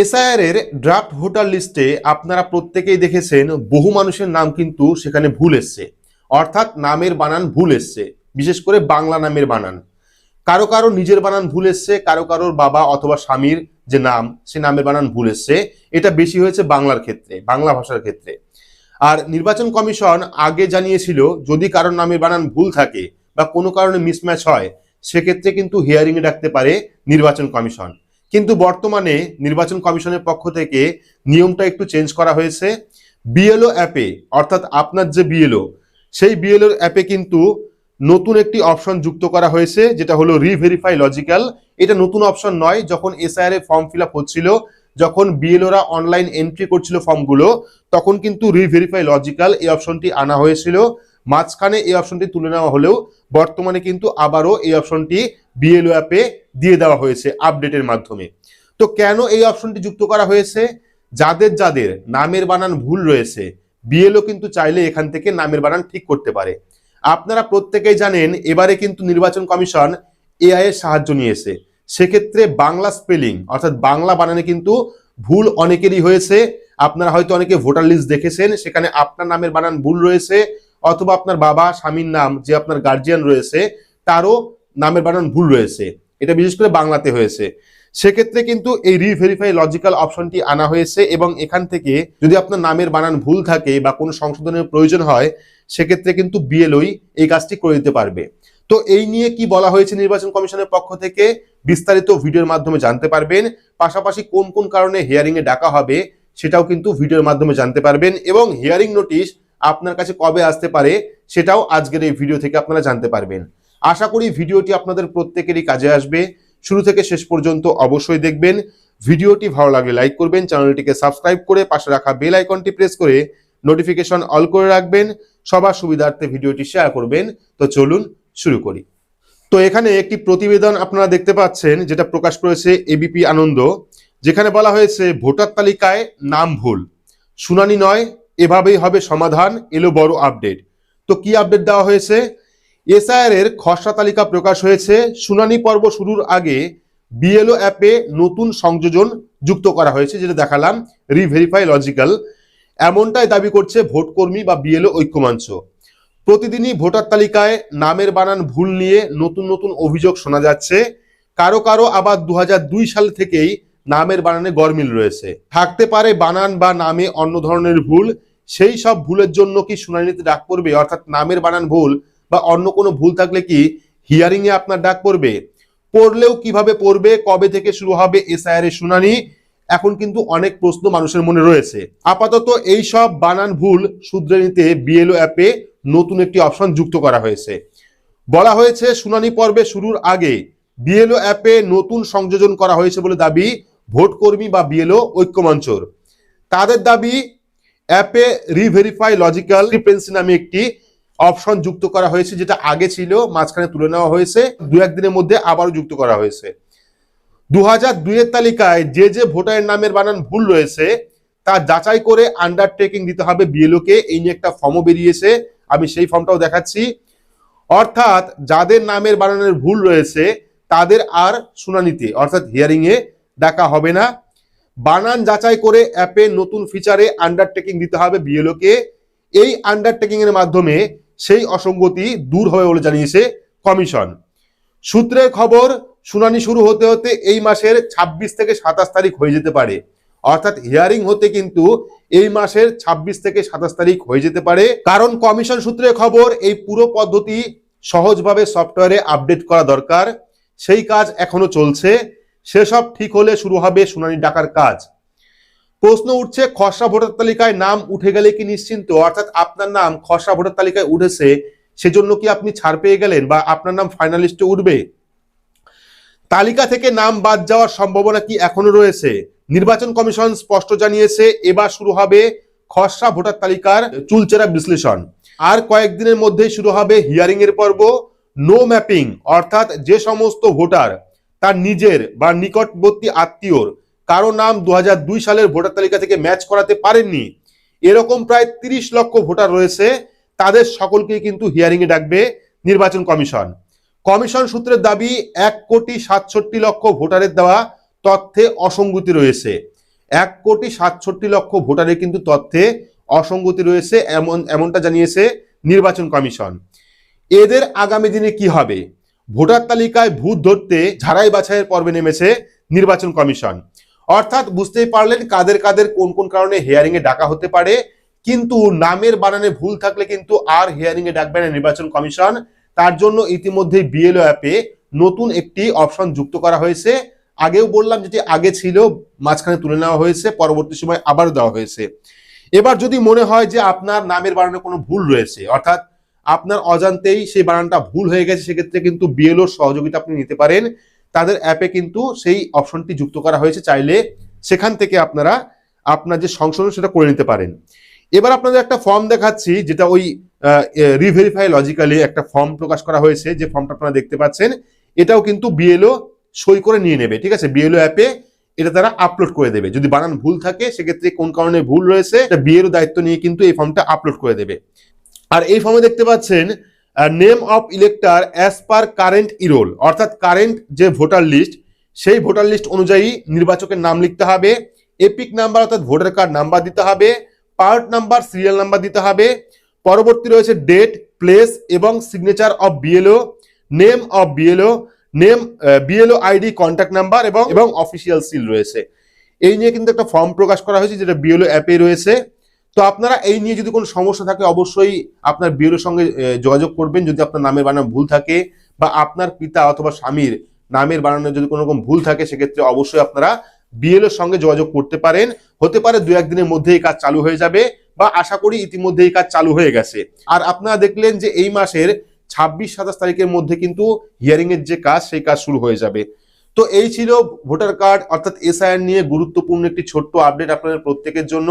SIR এর draft voter লিস্টে আপনারা প্রত্যেকেই দেখেছেন, বহু মানুষের নাম কিন্তু সেখানে ভুল এসছে। অর্থাৎ নামের বানান ভুল এসছে, বিশেষ করে বাংলা নামের বানান। কারও কারও নিজের বানান ভুল এসছে, কারও কারোর বাবা অথবা স্বামীর যে নাম, সে নামের বানান ভুল এসছে। এটা বেশি হয়েছে বাংলার ক্ষেত্রে, বাংলা ভাষার ক্ষেত্রে। আর নির্বাচন কমিশন আগে জানিয়েছিল, যদি কারোর নামের বানান ভুল থাকে বা কোনো কারণে মিসম্যাচ হয়, সেক্ষেত্রে কিন্তু হিয়ারিং এ ডাকতে পারে নির্বাচন কমিশন। কিন্তু বর্তমানে নির্বাচন কমিশনের পক্ষ থেকে নিয়মটা একটু চেঞ্জ করা হয়েছে। বিএলও অ্যাপে, অর্থাৎ আপনার যে বিএলও, সেই বিএলও অ্যাপে কিন্তু নতুন একটি অপশন যুক্ত করা হয়েছে, যেটা হলো রিভেরিফাই লজিক্যাল এটা নতুন অপশন নয়, যখন এসআইআর ফর্ম ফিল হচ্ছিল, যখন বিএলওরা অনলাইন এন্ট্রি করছিল ফর্মগুলো তখন কিন্তু রিভেরিফাই লজিক্যাল এই অপশনটি আনা হয়েছিল। মাঝখানে এই অপশনটি তুলে নেওয়া হলেও বর্তমানে কিন্তু আবারও এই অপশনটি বিএলও অ্যাপে দিয়ে দেওয়া হয়েছে আপডেটের মাধ্যমে। তো কেন এই অপশনটি যুক্ত করা হয়েছে? যাদের যাদের নামের বানান ভুল রয়েছে বিএলও কিন্তু চাইলে এখান থেকে নামের বানান ঠিক করতে পারে। আপনারা প্রত্যেকেই জানেন, এবারে কিন্তু নির্বাচন কমিশন এআই এর সাহায্য নিয়েছে। সেক্ষেত্রে বাংলা স্পেলিং অর্থাৎ বাংলা বানানে কিন্তু ভুল অনেকেরই হয়েছে। আপনারা হয়তো অনেকে ভোটার লিস্ট দেখেছেন, সেখানে আপনার নামের বানান ভুল রয়েছে। অথবা আপনার বাবা, স্বামীর নাম যে আপনার গার্জিয়ান রয়েছে, তারও নামের বানান ভুল রয়েছে। এটা বিশেষ করে বাংলাতে হয়েছে। সেক্ষেত্রে কিন্তু এই রিভেরিফাই লজিক্যাল অপশনটি আনা হয়েছে এবং এখান থেকে যদি আপনার নামের বানান ভুল থাকে বা কোনো সংশোধনের প্রয়োজন হয়, সেক্ষেত্রে কিন্তু বিএলওই এই কাজটি করে দিতে পারবে। তো এই নিয়ে কি বলা হয়েছে নির্বাচন কমিশনের পক্ষ থেকে বিস্তারিত ভিডিওর মাধ্যমে জানতে পারবেন। পাশাপাশি কোন কোন কারণে হিয়ারিং এ ডাকা হবে, সেটাও কিন্তু ভিডিওর মাধ্যমে জানতে পারবেন এবং হিয়ারিং নোটিশ আপনার কাছে কবে আসতে পারে সেটাও আজকের এই ভিডিও থেকে আপনারা জানতে পারবেন। আশা করি ভিডিওটি আপনাদের প্রত্যেকেরই কাজে আসবে। শুরু থেকে শেষ পর্যন্ত অবশ্যই দেখবেন। ভিডিওটি ভালো লাগলে লাইক করবেন চ্যানেলটিকে সাবস্ক্রাইব করে পাশে রাখা বেল আইকনটি প্রেস করে নোটিফিকেশন অল করে রাখবেন। সবার সুবিধার্থে ভিডিওটি শেয়ার করবেন। তো চলুন শুরু করি। তো এখানে একটি প্রতিবেদন আপনারা দেখতে পাচ্ছেন, যেটা প্রকাশ করেছে এবিপি আনন্দ যেখানে বলা হয়েছে, ভোটার তালিকায় নাম ভুল। শুনানি নয় এভাবেই হবে সমাধান, এলো বড় আপডেট তো কি আপডেট দেওয়া হয়েছে? এসআইআর এর খসড়া তালিকা প্রকাশ হয়েছে। শুনানি পর্ব শুরুর আগে বিএলও অ্যাপে নতুন সংযোজন যুক্ত করা হয়েছে, যেটা দেখালাম রিভেরিফাই লজিক্যাল এমনটাই দাবি করছে ভোটকর্মী বা বিএলও ঐক্যমঞ্চ। প্রতিদিনই ভোটার তালিকায় নামের বানান ভুল নিয়ে নতুন নতুন অভিযোগ শোনা যাচ্ছে। কারও কারও আবার দু হাজার দুই সাল থেকেই নামের বানানে গরমিল রয়েছে। থাকতে পারে বানান বা নামে অন্য ধরনের ভুল, সেই সব ভুলের জন্য কি শুনানিতে ডাক পড়বে? অর্থাৎ নামের বানান ভুল বা অন্য কোনো ভুল থাকলে কি হিয়ারিং এ আপনার ডাক পড়বে? পড়লেও কীভাবে পড়বে? কবে থেকে শুরু হবে এসআইআর এর শুনানি? এখন কিন্তু অনেক প্রশ্ন মানুষের মনে রয়েছে। আপাতত এই সব বানান ভুল শুধরে নিতে বিএলও অ্যাপে নতুন একটি অপশন যুক্ত করা হয়েছে। বলা হয়েছে, শুনানি পর্বে শুরুর আগে বিএলও অ্যাপে নতুন সংযোজন করা হয়েছে বলে দাবি ভোটকর্মী বা বিএলও ঐক্যমঞ্চর। তাদের দাবি, অ্যাপে রিভেরিফাই লজিক্যাল ডিপেন্সি নামে একটি অপশন যুক্ত করা হয়েছে, যেটা আগে ছিল, মাঝখানে তুলে নেওয়া হয়েছে দু একদিনের মধ্যে আবারও যুক্ত করা হয়েছে। দু হাজার দুইয়ের তালিকায় যে যে ভোটারের নামের বানান ভুল রয়েছে, তা যাচাই করে আন্ডারটেকিং দিতে হবে বিএলও কে এই নিয়ে একটা ফর্মও বেরিয়েছে, আমি সেই ফর্মটাও দেখাচ্ছি। অর্থাৎ, যাদের নামের বানানের ভুল রয়েছে, তাদের আর শুনানিতে, অর্থাৎ হিয়ারিং এ ডাকা হবে না। বানান যাচাই করে অ্যাপে নতুন ফিচারে আন্ডারটেকিং দিতে হবে বিএলও কে এই আন্ডারটেকিং এর মাধ্যমে সেই অসঙ্গতি দূর হবে বলে জানিয়েছে কমিশন। সূত্রের খবর, শুনানি শুরু হতে হতে এই মাসের ২৬ থেকে সাতাশ তারিখ হয়ে যেতে পারে। অর্থাৎ হিয়ারিং হতে কিন্তু এই মাসের ২৬ থেকে সাতাশ তারিখ হয়ে যেতে পারে। কারণ কমিশন সূত্রে খবর, এই পুরো পদ্ধতি সহজভাবে সফটওয়্যারে আপডেট করা দরকার। সেই কাজ এখনও চলছে। সেসব ঠিক হলে শুরু হবে শুনানি ডাকার কাজ। প্রশ্ন উঠছে, খসড়া ভোটার তালিকায় নাম উঠে গেলে কি নিশ্চিন্ত? অর্থাৎ আপনার নাম খসড়া ভোটার তালিকায় উঠেছে, সেজন্য কি আপনি ছাড় পেয়ে গেলেন বা আপনার নাম ফাইনালিস্টে উঠবে? তালিকা থেকে নাম বাদ যাওয়ার সম্ভাবনা কি এখনও রয়েছে? নির্বাচন কমিশন স্পষ্ট জানিয়েছে, এবার শুরু হবে খসড়া ভোটার তালিকার চুলচেরা বিশ্লেষণ। আর কয়েকদিনের মধ্যেই শুরু হবে হিয়ারিং এর পর্ব। নো ম্যাপিং অর্থাৎ যে সমস্ত ভোটার তার নিজের বা নিকটবর্তী আত্মীয়র। কারও নাম দু হাজার দুই সালের ভোটার তালিকা থেকে ম্যাচ করাতে পারেননি। এরকম প্রায় তিরিশ লক্ষ ভোটার রয়েছে। তাদের সকলকেই কিন্তু হিয়ারিং এ ডাকবে নির্বাচন কমিশন। কমিশন সূত্রের দাবি, এক কোটি সাতষট্টি লক্ষ ভোটারের দেওয়া তথ্যে অসঙ্গতি রয়েছে। এক কোটি সাতষট্টি লক্ষ ভোটারের কিন্তু তথ্যে অসঙ্গতি রয়েছে, এমন, এমনটা জানিয়েছে নির্বাচন কমিশন। এদের আগামী দিনে কি হবে? ভোটার তালিকায় ভূত ধরতে ঝাড়াই বাছাইয়ের পর্বে নেমেছে নির্বাচন কমিশন। অর্থাৎ বুঝতেই পারলেন কাদের কাদের কোন কোন কারণে হেয়ারিং এ ডাকা হতে পারে, কিন্তু নামের বানানে ভুল থাকলে কিন্তু আর হিয়ারিং এ ডাকবে না নির্বাচন কমিশন। তার জন্য ইতিমধ্যে বিএলও অ্যাপে নতুন একটি অপশন যুক্ত করা হয়েছে। আগেও বললাম যেটি আগে ছিল, মাঝখানে তুলে নেওয়া হয়েছে, পরবর্তী সময় আবারও দেওয়া হয়েছে। এবার যদি মনে হয় যে আপনার নামের বানানে কোনো ভুল রয়েছে, অর্থাৎ আপনার অজান্তেই সেই বানানটা ভুল হয়ে গেছে, সেক্ষেত্রে কিন্তু বিএলওর সহযোগিতা আপনি নিতে পারেন। তাদের অ্যাপে কিন্তু সেই অপশনটি যুক্ত করা হয়েছে, চাইলে সেখান থেকে আপনারা আপনার যে সংশোধন, সেটা করে নিতে পারেন। এবার আপনাদের একটা ফর্ম দেখাচ্ছি, যেটা ওই রিভেরিফাই লজিক্যালি একটা ফর্ম প্রকাশ করা হয়েছে, যে ফর্মটা আপনারা দেখতে পাচ্ছেন। এটাও কিন্তু বিএলও সই করে নিয়ে নেবে, ঠিক আছে? বিএলও অ্যাপে এটা তারা আপলোড করে দেবে। যদি বানান ভুল থাকে, সেক্ষেত্রে কোন কারণে ভুল রয়েছে বিএলও দায়িত্ব নিয়ে কিন্তু এই ফর্মটা আপলোড করে দেবে। আর এই ফর্মে দেখতে পাচ্ছেন name of elector as per current e roll অর্থাৎ কারেন্ট যে ভোটার লিস্ট সেই ভোটার লিস্ট অনুযায়ী নির্বাচকের নাম লিখতে হবে এপিক নাম্বার অর্থাৎ ভোটার কার্ড নাম্বার দিতে হবে পার্ট নাম্বার সিরিয়াল নাম্বার দিতে হবে, পরবর্তী রয়েছে ডেট প্লেস এবং signature of BLO name of BLO name BLO ID contact number এবং এবং অফিসিয়াল সিল রয়েছে। এই নিয়ে কিন্তু একটা ফর্ম প্রকাশ করা হয়েছে, যেটা বিএলও অ্যাপে রয়েছে। তো আপনারা এই নিয়ে যদি কোনো সমস্যা থাকে, অবশ্যই আপনার বিএলওর সঙ্গে যোগাযোগ করবেন। যদি আপনার নামের বানান ভুল থাকে বা আপনার পিতা অথবা স্বামীর নামের বানানে যদি কোনো রকম ভুল থাকে, সেক্ষেত্রে অবশ্যই আপনারা বিএলওর সঙ্গে যোগাযোগ করতে পারেন। হতে পারে দু একদিনের মধ্যে এই কাজ চালু হয়ে যাবে বা আশা করি ইতিমধ্যে এই কাজ চালু হয়ে গেছে। আর আপনারা দেখলেন যে এই মাসের ছাব্বিশ, সাতাশ তারিখের মধ্যে কিন্তু হিয়ারিং এর যে কাজ, সেই কাজ শুরু হয়ে যাবে। তো এই ছিল ভোটার কার্ড, অর্থাৎ এসআইআর নিয়ে গুরুত্বপূর্ণ একটি ছোট্ট আপডেট আপনাদের প্রত্যেকের জন্য।